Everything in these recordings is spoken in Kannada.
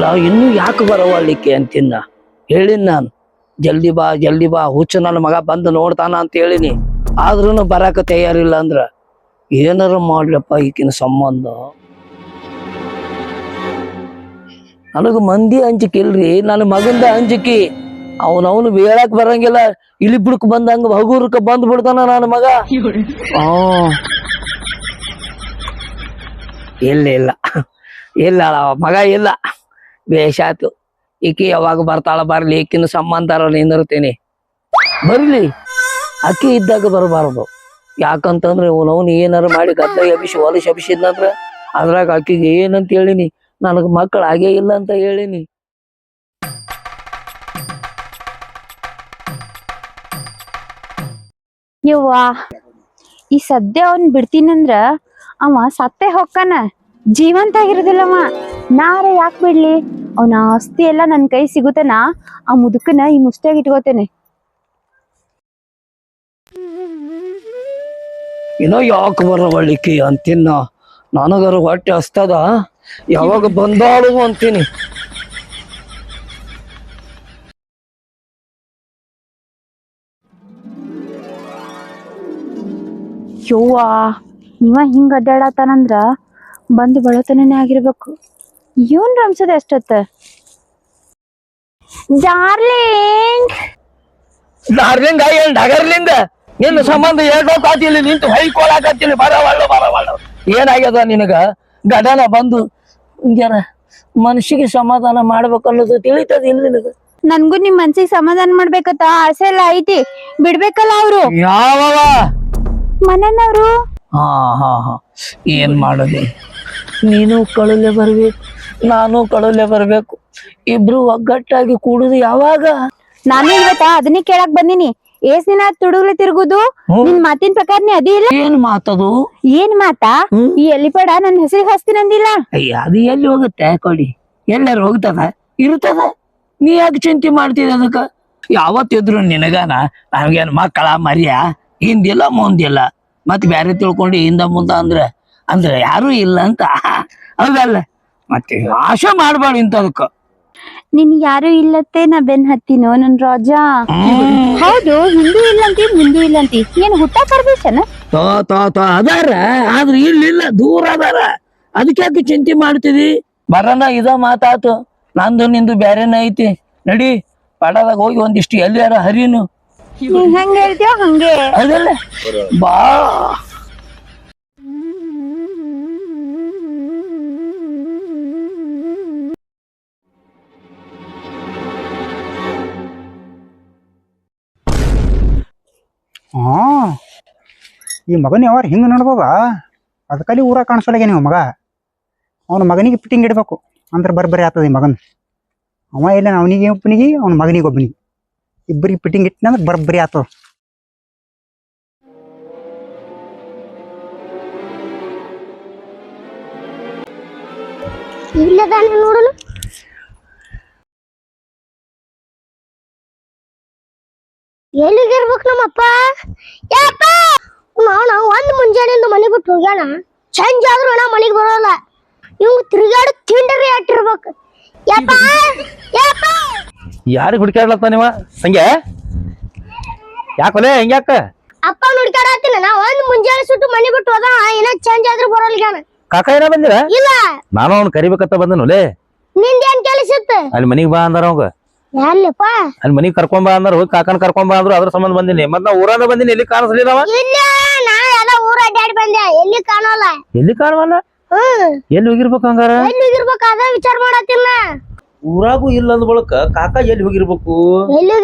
ಅಲ್ಲ ಇನ್ನೂ ಯಾಕೆ ಬರವಳಿಕೆ ಅಂತಿನ್ನ ಹೇಳಿನ್ ನಾನು, ಜಲ್ದಿ ಬಾ ಜಲ್ದಿ ಬಾ, ಹುಚ್ಚು ನನ್ನ ಮಗ ಬಂದು ನೋಡ್ತಾನ ಅಂತ ಹೇಳಿನಿ. ಆದ್ರೂ ಬರಾಕ ತಯಾರಿಲ್ಲ ಅಂದ್ರ ಏನಾರ ಮಾಡ್ಲಪ್ಪ ಈಕಿನ ಸಂಬಂಧ? ನನಗ ಮಂದಿ ಅಂಜಿಕೆ ಇಲ್ರಿ, ನನ್ನ ಮಗಂದ ಅಂಜಿಕೆ. ಅವನವನು ಬೇಳಕ್ ಬರಂಗಿಲ್ಲ ಇಲ್ಲಿ ಬಿಡಕ್ ಬಂದಂಗ ಹಗುರ್ಕ ಬಂದ್ ಬಿಡ್ತಾನ ನನ್ನ ಮಗ. ಇಲ್ಲ ಇಲ್ಲ. ಇಲ್ಲ ಮಗ ಇಲ್ಲ. ಬೇಷಾತು ಈಕಿ ಯಾವಾಗ ಬರ್ತಾಳ ಬರ್ಲಿ ಈಕಿನ ಸಂಬಂಧ ನಿಂದಿರ್ತೀನಿ. ಬರ್ಲಿ. ಅಕ್ಕಿ ಇದ್ದಾಗ ಬರಬಾರದು. ಯಾಕಂತಂದ್ರೆ ಅವನು ಏನಾರು ಮಾಡಿ ಗದ್ದ ಎಬಿಸಿ ಹೊಲಸ್ ಎಬಿಸಿದ್ನಂದ್ರ ಅದ್ರಾಗ ಅಕ್ಕಿಗೆ ಏನಂತ ಹೇಳಿನಿ? ನನಗ್ ಮಕ್ಕಳು ಆಗೇ ಇಲ್ಲ ಅಂತ ಹೇಳಿನಿ. ಯವ್ವ, ಈ ಸದ್ಯ ಅವನ್ ಬಿಡ್ತೀನಂದ್ರ ಅವ ಸತ್ತೆ ಹೊಕ್ಕನ ಜೀವಂತ ಆಗಿರೋದಿಲ್ಲವ. ನಾರ ಯಾಕೆ ಬಿಡ್ಲಿ? ಅವನ ಆಸ್ತಿ ಎಲ್ಲ ನನ್ನ ಕೈ ಸಿಗುತ್ತೇನ? ಆ ಮುದುಕನ ಈ ಮುಷ್ಟಿಯಾಗಿ ಇಟ್ಕೋತೇನೆ. ಏನೋ ಯಾಕೆ ಬರವಳಿಕೆ ಅಂತಿನ್ನ ನನಗರ ಹೊಟ್ಟೆ ಹಸ್ತದ? ಯಾವಾಗ ಬಂದಾಳು ಅಂತೀನಿ. ಯೋವಾ ಇವ ಹಿಂಗ್ ಅಡ್ಡಾಡತಾನಂದ್ರ ಬಂದು ಬಳತನೇ ಆಗಿರ್ಬೇಕು. ಇವನ್ ರಂಸದ ಎಷ್ಟೊತ್ತ? ಡಾರ್ಲಿಂಗ್ ಡಾರ್ಲಿಂಗ್ ಏನ್ ನಿನ್ನ ಸಂಬಂಧ ತಾತಿಲಿ ನಿಂತು ಹೊಯ್ಕೊಳಕತ್ತೀನಿ ಬರವಳ್ಳು ಬರವಳ್ಳು ಏನಾಗ್ಯದ ನಿನಗ? ಗಡನ ಬಂದು ಹಿಂಗ್ಯಾರ ಮನುಷ್ಯಗೆ ಸಮಾಧಾನ ಮಾಡ್ಬೇಕನ್ನೋದು ತಿಳಿತದ ಇಲ್ಲ ನಿನಗ? ನನ್ಗೂ ನಿಮ್ ಮನ್ಸಿಗೆ ಸಮಾಧಾನ ಮಾಡ್ಬೇಕತ್ತ ಆಸೆ ಎಲ್ಲ ಐತಿ. ಬಿಡ್ಬೇಕಲ್ಲ ಅವ್ರು? ಯಾವವ? ಮನನವ್ರು ಹಾ ಹಾ ಹಾ. ಏನ್ ಮಾಡೋದು? ನೀನು ಕಳಲೆ ಬರ್ಬೇಕು. ನಾನು ಕಳಲೆ ಬರ್ಬೇಕು. ಇಬ್ರು ಒಗ್ಗಟ್ಟಾಗಿ ಕೂಡುದು ಯಾವಾಗ? ನಾನು ಇವತ್ತ ಅದನ್ನೇ ಕೇಳಕ್ ಬಂದಿನಿ. ಏಸ್ ದಿನ ತುಡುಗ್ಲೆ ತಿರುಗುದು. ನಿನ್ ಮಾತಿನ ಪ್ರಕಾರ ನೀ ಅದಿ ಇಲ್ಲ? ಏನ್ ಮಾತದು? ಏನ್ ಮಾತಾ? ಈ ಎಲಿಪಡ ನನ್ ಹೆಸರಿಗೆ ಹಸ್ತಿನಂದಿಲ್ಲ ಅಯ್ಯ ಅದು ಎಲ್ಲಿ ಹೋಗುತ್ತೆ? ಕೊಡಿ. ಎಲ್ಲಾರು ಹೋಗ್ತದ ಇರ್ತದ ನೀ ಯಾಕೆ ಚಿಂತೆ ಮಾಡ್ತಿದ ಅದಕ್ಕ? ಯಾವತ್ತಿದ್ರು ನಿನಗಾನ ನಮ್ಗೇನ್ ಮಕ್ಕಳ ಮರ್ಯ? ಹಿಂದಿಲ್ಲ ಮುಂದಿಲ್ಲ. ಮತ್ ಬ್ಯಾರೆ ತಿಳ್ಕೊಂಡು ಹಿಂದ ಮುಂದ ಅಂದ್ರ ಅಂದ್ರ ಯಾರು ಇಲ್ಲ ಅಂತ. ಹೌದಲ್ಲ? ಮತ್ತೆ ಆಶೆ ಮಾಡ್ಬಾರ್ದು ಇಂಥದಕ್ಕ. ನಿನ್ ಯಾರು ಇಲ್ಲತ್ತೆ ನಾ ಬೆನ್ ಹತ್ತಿನೋ ನನ್ ರಾಜ? ಹೌದು ಹಿಂದೂ ಇಲ್ಲಂತಿ ಮುಂದೂ ಇಲ್ಲಂತಿ. ಏನ್ ಹುಟ್ಟ ಪರದೇಶನ? ತೋ ತೋ ತೋ ಅದಾರ ಆದ್ರ ಇಲ್ಲಿಲ್ಲ ದೂರ ಅದಾರ. ಅದಕ್ಕೆ ಯಾಕೆ ಚಿಂತೆ ಮಾಡ್ತಿದಿ? ಬರೋಣ ಇದ ಮಾತಾತು. ನಂದು ನಿಂದು ಬ್ಯಾರೆನ ಐತಿ. ನಡಿ ಪಡದಾಗ ಹೋಗಿ ಒಂದಿಷ್ಟು ಎಲ್ಲಿ ಯಾರ ಹರಿನು ಹೆಂಗ್ ಹೇಳ್ತೀಯೋ ಹಂಗೆ. ಅದಲ್ಲ? ಬಾ. ಈ ಮಗನ ಯಾವಾರ ಹಿಂಗೆ ನಡ್ದದ ಅದಕ್ಕಲ್ಲಿ ಊರಾಗ ಕಾಣಿಸೋಲಾಗೆ ನೀವು ಮಗ. ಅವನ ಮಗನಿಗೆ ಫಿಟ್ಟಿಂಗ್ ಇಡಬೇಕು. ಅಂದ್ರೆ ಬರ್ಬರಿ ಆಗ್ತದೆ ಈ ಮಗನ. ಅವ ಇಲ್ಲ ಅವನಿಗೆ ಒಬ್ಬನಿಗೆ ಅವನ ಮಗನಿಗೆ ಒಬ್ಬನಿಗೆ ಇಬ್ಬರಿಗೆ ಫಿಟ್ಟಿಂಗ್ ಇಟ್ಟನಂದ್ರೆ ಬರ್ಬರಿ ಆಗ್ತದೆ ನೋಡಲು? ಎಲ್ಲಿಗಿರ್ಬೇಕು ನಮ್ಮಪ್ಪ? ಯಪ್ಪ! ನಾವು ಒಂದ್ ಮುಂಜಾನೆಯಿಂದ ಮನೆ ಬಿಟ್ಟು ಹೋಗ್ಯಾನ. ಚೇಂಜ್ ಆದ್ರೂ ನಾ ಮನೆಗೆ ಬರೋಲ್ಲ. ಇವ್ ತಿರುಗಾಡು ತಿಂಡ್ರಿ ಅಟ್ಟಿರ್ಬೇಕು ಯಪ್ಪ! ಯಪ್ಪ! ಯಾರಿಗೆ ಹುಡುಕಾಡ್ಲತ್ತ ನೀವ? ಸಂಗೆ? ಯಾಕೊಲೆ ಹೆಂಗ್ಯಾಕ ಅಪ್ಪ ಹುಡುಕಾಡತ್ತಿನ ನಾ ಒಂದ್ ಮುಂಜಾನೆ ಸುಟ್ಟು ಮನೆ ಬಿಟ್ಟು ಹೋದ ಏನ ಚೇಂಜ್ ಆದ್ರೂ ಬರೋಲ್ಲ ಕಾಕ ಏನ ಬಂದಿರ? ಇಲ್ಲ. ನಾನು ಅವ್ನ ಕರಿಬೇಕಂತ ಬಂದನುಲೆ ನಿಂದೇನ್ ಕೆಲಸ ಇತ್ತು? ಅಲ್ಲಿ ಮನಿಗ್ ಬಾ ಅಂದಾರ ಅವಂಗ. ಎಲ್ಲಿಪ್ಪ? ಅಲ್ಲಿ ಮನಿಗ್ ಕರ್ಕೊಂಡ್ ಬಾ ಅಂದ್ರೆ ಹೋಗಿ ಕಾಕನ್ ಕರ್ಕೊಂಡ್ ಬಾ ಅಂದ್ರು ಅದ್ರ ಸಂಬಂಧ ಬಂದಿನಿ. ಮತ್ ನಾ ಊರಾಗ ಬಂದಿನಿ ಎಲ್ಲಿ ಕಾಣಿಸ್ಲಿಲ್ಲ ಅವ ಇಲ್ಲ ನಾ ಎಲ್ಲ ಊರ ಅಡ್ಡಾಡಿ ಬಂದೆ. ಎಲ್ಲಿ ಕಾಣೋಲ್ಲ? ಎಲ್ಲಿ ಕಾಣವಲ್ಲ ಹ್ಮ್. ಎಲ್ಲಿ ಹೋಗಿರ್ಬೇಕು ಹಂಗಾರ? ಎಲ್ಲಿ ಹೋಗಿರ್ಬೇಕು? ಅದ ವಿಚಾರ ಮಾಡತ್ತಿಲ್ಲ. ಊರಾಗೂ ಇಲ್ಲ ಅಂದ ಬಳಕ ಕಾಕ ಎಲ್ಲಿ ಹೋಗಿರ್ಬೇಕು? ಎಲ್ಲಿ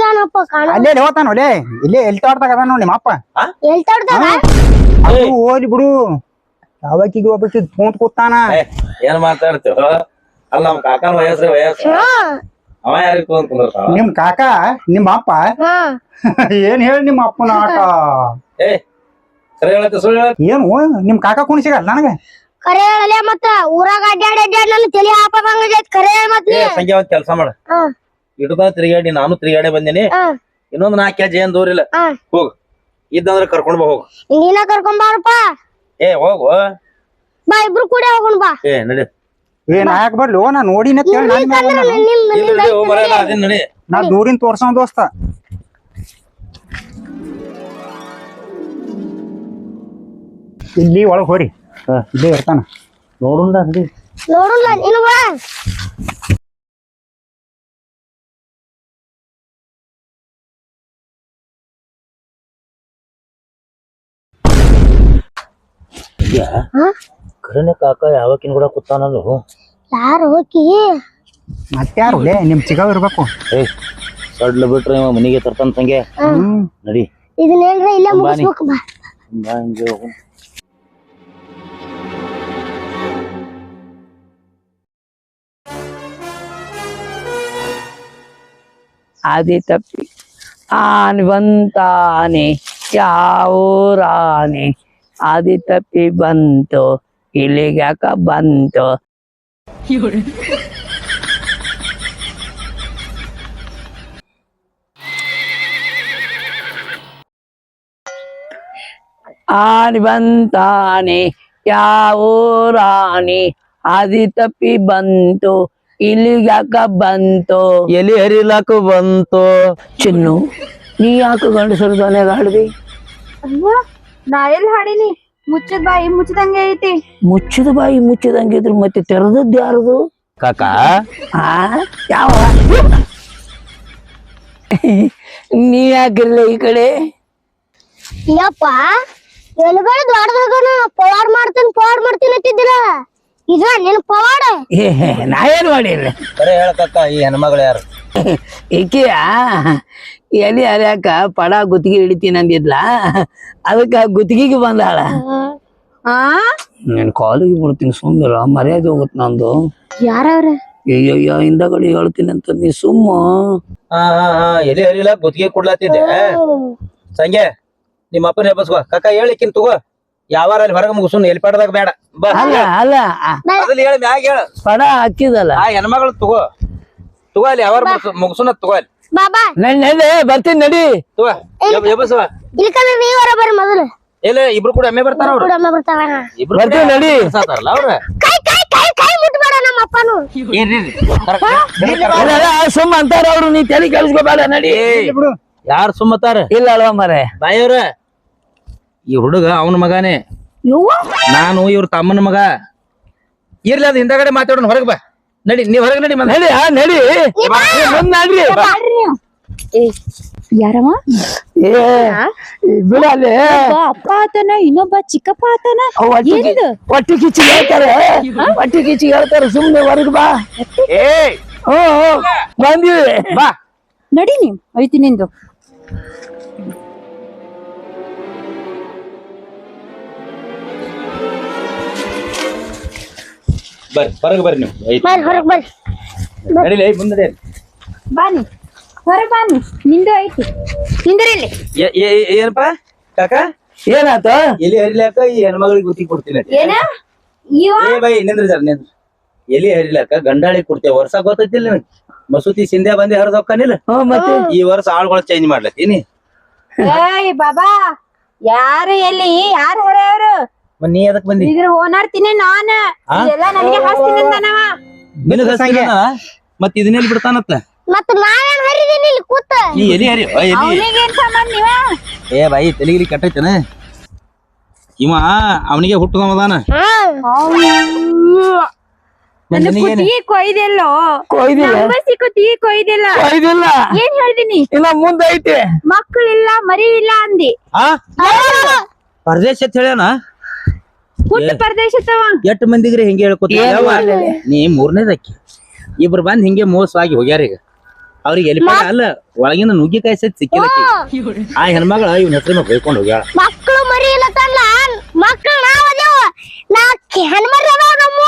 ಕಾಣ? ಅಲ್ಲೇ ಹೋತಾನ ಒಲೆ ಇಲ್ಲೇ ಎಲ್ಲಿ ತೋಟದಾಗ ಅದ ನೋಡಿ ನಿಮ್ಮಪ್ಪ. ಎಲ್ ತಡ್ದಾಗ ಅದು ಹೋಲಿ ಬಿಡು. ಯಾವಾಗಿಗೆ ಒಬ್ಬ ಫೋನ್ ಕೂತಾನ. ಏನ್ ಮಾತಾಡ್ತೇವ ಅಲ್ಲ ನಮ್ ಕಾಕನ ವಯಸ್ಸು ವಯಸ್ಸು. ಅವ ಯಾರಿಗ್ ತಗೊಂಡ್ ಕುಂದಿರ್ತಾವ ನಿಮ್ ಕಾಕ ನಿಮ್ಮ ಅಪ್ಪ? ಏನ್ ಹೇಳಿ ನಿಮ್ಮ ಅಪ್ಪನ ಆಟ? ಏ ಕರೆ ಹೇಳತ್ತೆ ಸುಳ್ಳು ಹೇಳತ್ತೆ ಏನು ನಿಮ್ ಕಾಕ ಕುಣಿಸಿಗಲ್ಲ ನನಗೆ? ಕರೆ ಹೇಳಲೆ ಮತ್ತ ಊರಾಗ ಅಡ್ಡಾಡಿ ಅಡ್ಡಾಡಿ ನನ್ನ ತಲೆ ಹಾಪದಂಗ ಆಗೈತ್ ಕರೆ ಹೇಳ ಮತ್ ಏ ನೀ ಸಂಜೆ ಒಂದ್ ಕೆಲ್ಸ ಮಾಡ. ಹಾ. ಇಡದ ತಿರುಗಾಡಿ ನಾನು ತಿರುಗಾಡಿ ಬಂದಿನಿ. ಹಾ. ಇನ್ನೊಂದ್ ನಾಲ್ಕು ಕೆಜಿ ಏನ್ ದೂರ ಇಲ್ಲ. ಹಾ. ಹೋಗ್. ಇದ್ದಂದ್ರ ಕರ್ಕೊಂಡ್ ಬಾ ಹೋಗ್. ನೀನ ಕರ್ಕೊಂಡ್ ಬಾರಪ್ಪ. ಏ ಹೋಗು. ಬಾ ಇಬ್ರು ಕೂಡ ಹೋಗೋಣ ಬಾ. ಏ ನಡಿ. ಏ ನಾ ಯಾಕೆ ಬರ್ಲಿ ನಾ ನೋಡಿನ ನಾ ದೂರಿನ ತೋರ್ಸೋ ದೋಸ್ತ. ಇಲ್ಲಿ ಒಳಗ್ ಹೋರಿ. ಇಲ್ಲೇ ಇರ್ತಾನ. ನೋಡೋಣ ನಡಿ ನೋಡಲ್ಲ ನೀನು ಬಾ. ಕರೆನೆ ಕಾಕ ಯಾವಕಿನ ಕೂಡ ಕೂತಾನಲ್ಲ. ಯಾರು ಹೋಗಿ ಮತ್ಯಾರು ಲೇ ನಿಮ್ ಚಿಗಾವ್ ಇರ್ಬೇಕು. ಸಡ್ಲ ಬಿಟ್ರೆ ಇವ ಮನಿಗೆ ತರ್ತಾನ ತಂಗೆ. ಹ್ಮ್. ನಡಿ. ಇದನ್ನೇನ್ರ ಇಲ್ಲ. ಮುಗಿಸ್ಬೇಕು ಬಾ. ಬಾ ಹಿಂಗೆ. ಆದಿ ತಪ್ಪಿ ಆನೆ ಬಂತಾನೆ ಯಾವೂರಾನೆ ಆದಿ ತಪ್ಪಿ ಬಂತು ಇಲ್ಲಿಗೆ ಯಾಕ ಬಂತು ಆನಿ ಬಂತಾನೆ ರಾಣಿ? ಆದಿ ತಪ್ಪಿ ಬಂತು ಇಲ್ಲಿಗೆ ಯಾಕ ಬಂತು? ಎಲಿ ಹರಿಲಾಕ ಬಂತು? ಚಿನ್ನು ನೀ ಯಾಕೆ ಗಂಡಸರು ದನಿಯಾಗ ಹಾಡ್ದಿ ನಾ ಎಲ್ಲಿ ಹಾಡಿನಿ? ಮುಚ್ಚದ್ ಬಾಯಿ ಮುಚ್ಚದಂಗೆ ಐತಿ. ಮುಚ್ಚಿದ ಬಾಯಿ ಮುಚ್ಚಿದಂಗಿದ್ರು ಮತ್ತೆ ತೆರೆದದ್ದು ಯಾರದು? ಕಾಕ? ಆ ಯಾವ? ನೀ ಯಾಕಿರ್ಲ ಈ ಕಡೆ? ಯಪ್ಪ ಎಲ್ಗಳು ದೊಡ್ಡದಾಗ ಪವಾಡ್ ಮಾಡ್ತೀನಿ ಪವಾಡ್ ಮಾಡ್ತೀನಿ ಅಂತಿದ್ದಿಲ್ಲ ಇದ ನಿನ್ ಪವಾಡ? ಏ ನಾ ಏನ್ ಮಾಡಿಲ್ಲ ಬರೇ ಹೇಳ ಕಾಕ ಈ ಹೆಣ್ಮಗಳು ಯಾರು? ಈಕೆಯ? ಎಲಿ ಹರಿಯಾಕ ಪಡ ಗುತ್ತಿಗೆ ಹಿಡಿತೀನಿ ಅಂದಿದ್ಲ. ಅದಕ್ಕ ಗುತ್ತಿಗೆಗೆ ಬಂದಾಳ. ಆ? ನಾನು ಕಾಲಿಗೆ ಬಿಡ್ತೀನಿ ಸುಮ್ಮನೆ ಮರ್ಯಾದೆ ಹೋಗುತ್ತೆ ನಂದು. ಯಾರವ್ರ? ಅಯ್ಯಯ್ಯ ಹಿಂದಗಡೆ ಹೇಳ್ತೀನಿ ಅಂತ ನೀ ಸುಮ್ಮ. ಹಾ ಹಾ ಹಾ ಎಲಿ ಹರಿಲಾಕ ಗುತ್ತಿಗೆ ಕೊಡ್ಲಾತಿದ್ದೆ. ಸಂಗೆ ನಿಮ್ಮ ಅಪ್ಪನ ಕಕ್ಕ ಕಾಕ ಹೇಳಿಕಿನ್ ತಗೋ. ಯಾವಾರ ಅಲ್ಲಿ ಹೊರಗೆ ಮುಗಿಸು ಎಲ್ಲಿ ಪಡದಾಗ ಬೇಡ. ಬಾ. ಅಲ್ಲ ಅಲ್ಲ ಆ. ಅದ್ರಲ್ಲಿ ಹೇಳಿ ಮ್ಯಾಗ ಹೇಳ. ಪಡ ಹಾಕಿದಲ್ಲ. ಆ ಹೆಣ್ಮಗಳು ತಗೋ. ತಗೋ ಅಲ್ಲಿ ಯಾವಾರ ಮುಗಿಸುನ ತಗೋ ಅಲ್ಲಿ. ಬಾಬಾ. ನಡಿ ನಡಿ ಬರ್ತೀನಿ ನಡಿ. ತಗೋ ಎಬ್- ಎಬ್ಬಸವ ಇಲ್ಕಂದ್ರೆ ನೀವರ ಬರ್ರಿ ಮೊದಲು. ಇಲ್ಲ ಇಬ್ರು ಕೂಡ ಬರ್ತಾರ ಅವ್ರು? ಕೂಡ ಅಮ್ಮ ಬರ್ತಾವ ಇಬ್ರು ಬರ್ತೀವಿ ನಡಿ. ಸಾತಾರಲ್ಲ ಅವ್ರ? ಕೈ ಕೈ ಕೈ ಕೈ ಮುಟ್ಬೇಡ ನಮ್ಮ ಅಪ್ಪನು ಏನ್ರಿ ಅಲ್ಲ, ಅಲ್ಲ, ಸುಮ್ಮ ಅಂತಾರ ಅವ್ರು ನೀ ತಲೆ ಕೆಲ್ಸ್ಕೋಬೇಡ ನಡಿ. ಯಾರು ಸುಮ್ಮತಾರ ಇಲ್ಲ ಅಲ್ವಾ ಮರೆ? ಬಾಯವ್ರ ಈ ಹುಡುಗ ಅವನ ಮಗಾನೇ. ನಾನು ಇವ್ರ ತಮ್ಮನ ಮಗ. ಇರ್ಲಿ ಅದ್ ಹಿಂದಗಡೆ ಮಾತಾಡೋಣ ಹೊರಗೆ ಬಾ. ನಡಿ ನೀವ್ ಹೊರಗೆ ನಡಿ ಮನ್ ನಡಿ ಆ ನಡಿ. ಮುಂದ್ ನಡ್ರಿ. ಏ ಯಾರವ? ಏ ಬಿಡ ಅಲ್ಲಿ. ಒಬ್ಬ ಅಪ್ಪ ಆತನ ಇನ್ನೊಬ್ಬ ಚಿಕ್ಕಪ್ಪ ಆತನ? ಅವ್ ಏನಿದು? ಕಿಚ್ಚಿ ಹೇಳ್ತಾರೆ. ಒಟ್ಟಿ ಕಿಚ್ಚಿ ಹೇಳ್ತಾರೆ. ಸುಮ್ನೆ ಹೊರಗ್ ಬಾ. ಏ ಹ್ಮ್ ಹ್ಮ್. ಬಂದಿವಿ. ಬಾ ನಡಿ ನೀವ್ ಐತಿ ನಿಂದು. ಬರ್ರಿ ಹೊರಗೆ ಬರ್ರಿ ನೀವು. ಐತ್. ಬರ್ರಿ ಹೊರಗ್ ಬರ್ರಿ. ನಡಿಲಿ ಐ ಮುಂದೆ. ಬಾನಿ ಹೊರ ಬಾನಿ. ನಿಂದು ಐತಿ. ನಿಂದ್ರಿಲ್ಲಿ ಏ- ಏ- ಏ- ಏನಪ್ಪ? ಕಾಕ? ಏನಾತ ಎಲ್ಲಿ ಹರಿಲಾಕ ಈ ಹೆಣ್ಮಗಳಿಗೆ ಗುತ್ತಿ ಕೊಡ್ತೀನಿ ಅಂತ. ಏನ? ಇವ? ಏ ಬೈ ನಿಂದ್ರಿ ಸರ್ ನಿಂದ್ರಿ. ಎಲಿ ಹರಿಲಾಕ? ಗಂಡಾಳಿ ಕೊಡ್ತೇವೆ. ವರ್ಷ ಗೊತ್ತೈತಿಲ್ಲ ನಿನಗೆ ಮಸೂತಿ ಸಿಂಧೆ ಬಂದೆ ಹರಿದ ಹೋಗ್ಕಾನಿಲ್ಲ ಮತ್ತೆ? ಈ ವರ್ಷ ಆಳ್ಗಳು ಚೇಂಜ್ ಮಾಡ್ಲತ್ತೀನಿ. ಏಯ್ ಬಾಬಾ. ಯಾರು ಎಲ್ಲಿ? ಯಾರು ಹೊರ ಅವ್ರು ಮತ್ ನೀ ಬಂದಿ? ಇದ್ರ ಓನರ್ ತಿನ್ನೆ ನಾನ. ಆ? ಇದೆಲ್ಲ ನನಗೆ ಹಾಸ್ತೀನಿ ಅಂದನವ ನಿನಗ ಹಸ್ತಿನ? ಮತ್ ಇದನ್ನೆಲ್ಲಿ ಬಿಡ್ತಾನತ್ತ? ಮತ್ತ ನಾವೇನ್ ಹರಿದೀನಿ ಇಲ್ಲಿ ಕೂತ? ನೀ ಎಲಿ ಹರಿ ಓ, ಎಲಿ ಅವನಿಗೆ ಏನ್ ಸಂಬಂಧ ನೀವ ಏ ಬಾಯಿ ತಲೆಗಿಲಿ ಕಟ್ಟೈತನ? ಇವ ಅವನಿಗೆ ಹುಟ್ಟದವದಾನ ನನ್ನ ಕುತ್ತಿಗೆ ಕೊಯ್ದೆಲ್ಲೋ? ಕೊಯ್ದಿಲ್ಲ. ನಂಬಸಿ ಕೊಯ್ದಿಲ್ಲ. ಕೊಯ್ದಿಲ್ಲ. ಏನ್ ಹೇಳ್ದಿನಿ ಇನ್ನ ಮುಂದೈತಿ ಮಕ್ಕಳಿಲ್ಲ ಮರಿ ಇಲ್ಲ ಅಂದಿ. ಆ? ಪರದೇಶ ಅಂತ ಹೇಳ್ಯಾನ? ಪ್ರದೇಶದವ ಎಷ್ಟ್ ಮಂದಿಗ್ರಿ ಹಿಂಗೆ ಹೇಳ್ಕೊತ ನೀ ಮೂರನೇದ ನೀ ಮೂರನೇದಕ್ಕಿ ಇಬ್ರು ಬಂದ್ ಹಿಂಗೆ ಮೋಸವಾಗಿ ಹೋಗ್ಯಾರ ಈಗ. ಅವ್ರಿಗೆ ಎಲ್ಲಿ ಅಲ್ಲ ಒಳಗಿನ ನುಗ್ಗಿಕಾಯಿ ಸತ್ ಸಿಕ್ಕಿಲ್ಲ. ಆ ಹೆಣ್ಮಗಳ ಇವ್ನ ಹೆಸರು ಬೈಕೊಂಡ್ ಹೋಗ್ಯಾಳ. ಮಕ್ಕಳು ಮರಿ ಇಲ್ಲ ಮಕ್ಕಳು ನಾವ್ ಅದೇವ. ನಾ ಹೆಣ್ಮರಿ ಅದಾವ ನಮ್ಮ.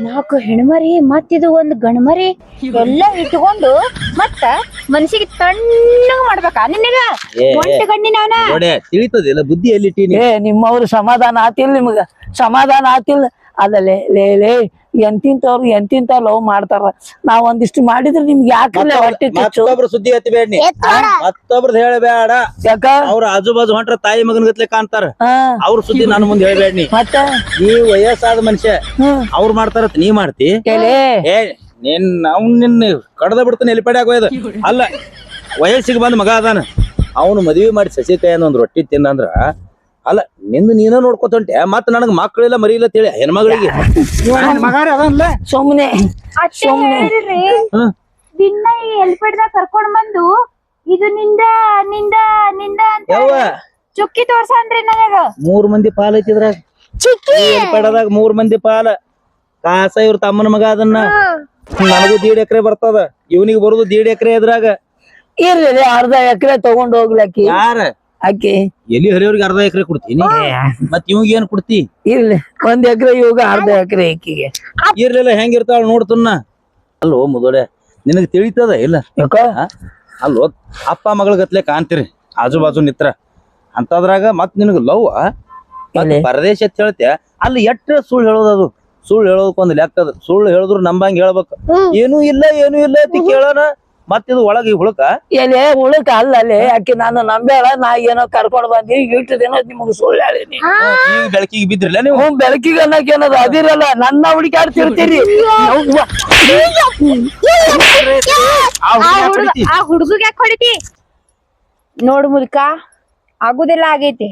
ನಾಲ್ಕು ಹೆಣ್ಮರಿ ಮತ್ತಿದು ಒಂದು ಗಣಮರಿ ಎಲ್ಲ ಇಟ್ಕೊಂಡು ಮತ್ತ ಮನಸ್ಸಿಗೆ ತಣ್ಣಗ ಮಾಡ್ಬೇಕಾ? ನಿನಗ ಒಂಟು ಗಂಡಿನವನ ನೋಡೆ ತಿಳಿತದಿಲ್ಲ ಬುದ್ಧಿ ಎಲ್ಲಿಟ್ಟಿನಿ ಏ ನಿಮ್ಮವ್ರು ಸಮಾಧಾನ ಆತಿಲ್ ನಿಮ್ಗ? ಸಮಾಧಾನ ಆತಿಲ್? ಅಲ್ಲ ಲೇ ಲೇ ಲೇ. ಎಂತಿಂತವ್ರು ಎಂತಿಂತ ಲವ್ ಮಾಡ್ತಾರ. ನಾವ್ ಒಂದಿಷ್ಟು ಮಾಡಿದ್ರೆ ನಿಮ್ಗೆ ಯಾಕಲ್ಲ ಹೊಟ್ಟೆ ಕಿಚ್ಚು ಮತ್ತೊಬ್ರ ಸುದ್ದಿ ಮತ್ತೊಬ್ರದ್ ಹೇಳಬೇಡ. ಯಾಕ? ಅವ್ರ ಆಜು ಬಾಜು ಹೊಂಟ್ರ ತಾಯಿ ಮಗನ ಗತ್ಲೆ ಕಾಣ್ತಾರ. ಅವ್ರ ಸುದ್ದಿ ನಾನು ಮುಂದೆ ಹೇಳ್ಬೇಡಿ ಮತ್ತ? ನೀ ವಯಸ್ಸಾದ ಮನುಷ್ಯ. ಅವ್ರ ಮಾಡ್ತಾರತ್ ನೀ ಮಾಡ್ತಿ? ಕೇಳಿ. ಏ ನಿನ್ ಅವ್ನ್ ನಿನ್ನ ಕಡದ ಬಿಡ್ತಾನೆ ಎಲಿಪಡೆ ಆಗೋಯ್ದ ಅಲ್ಲ ವಯಸ್ಸಿಗೆ ಬಂದ್ ಮಗ ಅದಾನ. ಅವನು ಮದ್ವಿ ಮಾಡಿ ಸಸಿ ಕೈ ಒಂದ್ ರೊಟ್ಟಿ ತಿನ್ನಂದ್ರ ಅಲ್ಲ ನಿಂದು ನೀನ ನೋಡ್ಕೊತಂಟೆ ಮತ್ ನನಗ್ ಮಕ್ಕಳಿಲ್ಲ ಮರಿ ಇಲ್ಲ ತಿಳಿ ಹೆಣ್ಮಗಳಿಗೆ. ಸುಮ್ನೆ ಹ್ಮ್. ದಿನ ಎಲ್ಪಡ್ದಾಗ ಕರ್ಕೊಂಡ್ ಬಂದು ಇದು ನಿಂದ ನಿಂದ ನಿಂದ ಅಂತ ಯವ್ವ. ಚುಕ್ಕಿ ತೋರ್ಸನ್ರಿ ನನಗ. ಮೂರ್ ಮಂದಿ ಪಾಲ್ ಐತಿದ್ರಾಗ ಎಲಿಪಡದಾಗ ಮೂರ್ ಮಂದಿ ಪಾಲ. ಕಾಸ ಇವ್ರ ತಮ್ಮನ ಮಗ ಅದನ್ನ. ನನಗೂ ದೀಡ್ ಎಕರೆ ಬರ್ತದ. ಇವನಿಗೆ ಬರುದು ದೀಡ್ ಎಕರೆ ಇದ್ರಾಗ. ಇರ್ಲಿ ಅರ್ಧ ಎಕರೆ ತಗೊಂಡ್ ಹೋಗ್ಲಕ್ಕಿ ಯಾರ? ಅಕ್ಕಿ ಎಲಿ ಹರಿಯವ್ರಿಗೆ ಅರ್ಧ ಎಕರೆ ಕೊಡ್ತೀನಿ. ಮತ್ ಇವಾಗ ಏನ್ ಕೊಡ್ತಿ? ಇರ್ಲಿ ಒಂದ್ ಎಕರೆ ಇವಾಗ ಅರ್ಧ ಎಕರೆ ಈಕಿಗೆ. ಇರ್ಲಿಲ್ಲ ಹೆಂಗಿರ್ತಾಳ ನೋಡ್ತನ್ನ ಅಲ್ಲೋ ಮುದೋಡೆ ನಿನಗ್ ತಿಳಿತದ ಇಲ್ಲ? ಅಲ್ಲೋ ಅಪ್ಪ ಮಗಳ ಗತ್ಲೆ ಕಾಣ್ತೀರಿ ಆಜು ಬಾಜು ನಿತ್ರ. ಅಂತದ್ರಾಗ ಮತ್ ನಿನಗ ಲವ್? ಪರದೇಶ ಅಂತ ಹೇಳ್ತೆ ಅಲ್ಲಿ ಎಟ್ಟ ಸುಳ್ಳು ಹೇಳೋದು ಅದು? ಸುಳ್ಳು ಹೇಳೋದಕ್ಕೊಂದ್ ಲೆಕ್ಕದ ಅದ. ಸುಳ್ಳು ಹೇಳಿದ್ರು ನಂಬಂಗ್ ಹೇಳ್ಬೇಕು. ಏನೂ ಇಲ್ಲ ಏನೂ ಇಲ್ಲ ಅಂತ ಕೇಳೋಣ ಮತ್ ಒಳಗ ಈ ಹುಳಕ? ಏನೇ ಹುಳಕ ಅಲ್ಲಲ್ಲಿ ಅಕ್ಕಿ ನಾನು ನಂಬೇಳ ನಾ ಏನೋ ಕರ್ಕೊಂಡ್ ಬಂದಿ ಇಟ್ಟು ದಿನ ನಿಮಗ್ ಸುಳ್ಳು ಹೇಳಿನಿ ಈಗ ಬೆಳಕಿಗೆ ಬಿದ್ರಲ್ಲ ನೀವು? ಬೆಳಕಿಗೆ ಅನ್ನಕ್ ಏನದ? ಅದಿರಲ್ಲ ನನ್ನ ಹುಡುಕಾಡ್ತಿರ್ತೀರಿ. ಆ ಹುಡ್ಗಿ ಯಾಕ್ ಹೊಡಿತಿ? ಆ ಹುಡುಗ ಯಾಕೆ ಹೊಡಿತಿ? ನೋಡು ಮುಲ್ಕ ಆಗುದಿಲ್ಲ ಆಗೈತಿ.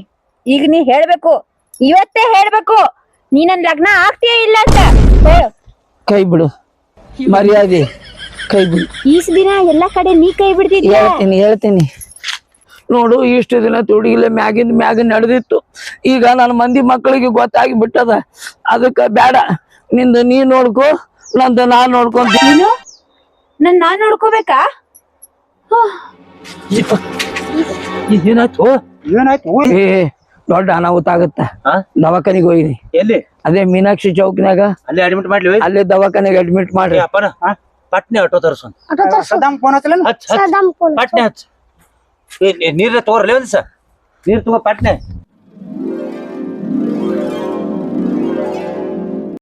ಈಗ ನೀ ಹೇಳ್ಬೇಕು ಇವತ್ತೇ ಹೇಳ್ಬೇಕು ನೀ ನನ್ ಲಗ್ನ ಆಗ್ತೀಯ ಇಲ್ಲ ಅಂತ. ಹೇಳು. ಕೈ ಬಿಡು. ಮರ್ಯಾದೆ. ಕೈ ಬಿಡು. ಈಸ್ ದಿನ ಎಲ್ಲಾ ಕಡೆ ನೀ ಕೈ ಬಿಡ್ತಿದ್ಯ? ಹೇಳ್ತೀನಿ ಹೇಳ್ತೀನಿ. ನೋಡು ಇಷ್ಟು ದಿನ ತುಡಿಗಿಲೆ ಮ್ಯಾಗಿಂದ ಮ್ಯಾಗ ನಡೆದಿತ್ತು. ಈಗ ನನ್ನ ಮಂದಿ ಮಕ್ಕಳಿಗೆ ಗೊತ್ತಾಗಿ ಬಿಟ್ಟದ ಅದಕ್ಕ ಬೇಡ ನಿಂದು ನೀ ನೋಡ್ಕೊ ನಂದು ನಾ ನೋಡ್ಕೊಂತೀನಿ ನೀನು ನನ್ ನಾನ್ ನೋಡ್ಕೋಬೇಕಾ? ಇದೇನಾಯ್ತು ಏನಾಯ್ತು? ಏ ದೊಡ್ಡ ಅನಾಹುತ ಆಗತ್ತ. ಆ? ದವಾಖಾನಿಗೆ ಹೋಗಿನಿ. ಎಲ್ಲಿ? ಅದೇ ಮೀನಾಕ್ಷಿ ಚೌಕ್ನ್ಯಾಗ. ಅಲ್ಲಿ ಅಡ್ಮಿಟ್ ಮಾಡ್ಲಿ ಅಲ್ಲಿ ಅಲ್ಲೇ ದವಾಖಾನೆಗೆ ಅಡ್ಮಿಟ್ ಮಾಡ್ರಿ. ಏ ಅಪ್ಪನ. ಪಟ್ನೆ ಆಟೋ ತರ್ಸೋನ್ ಆಟೋ ತರ್ಸು. ಸದಾಮ್ ಫೋನ್ ಹಚ್ಚಲ್ಲ ಹಚ್ ಹಚ್. ಸದಾಮ್ ಫೋನ್ ಪಟ್ನೆ ಹಚ್ ನೀರ ತಗೋರ್ಲಿ ಒಂದ್ ಸ ನೀರ್ ತಗೋ ಪಟ್ನೆ.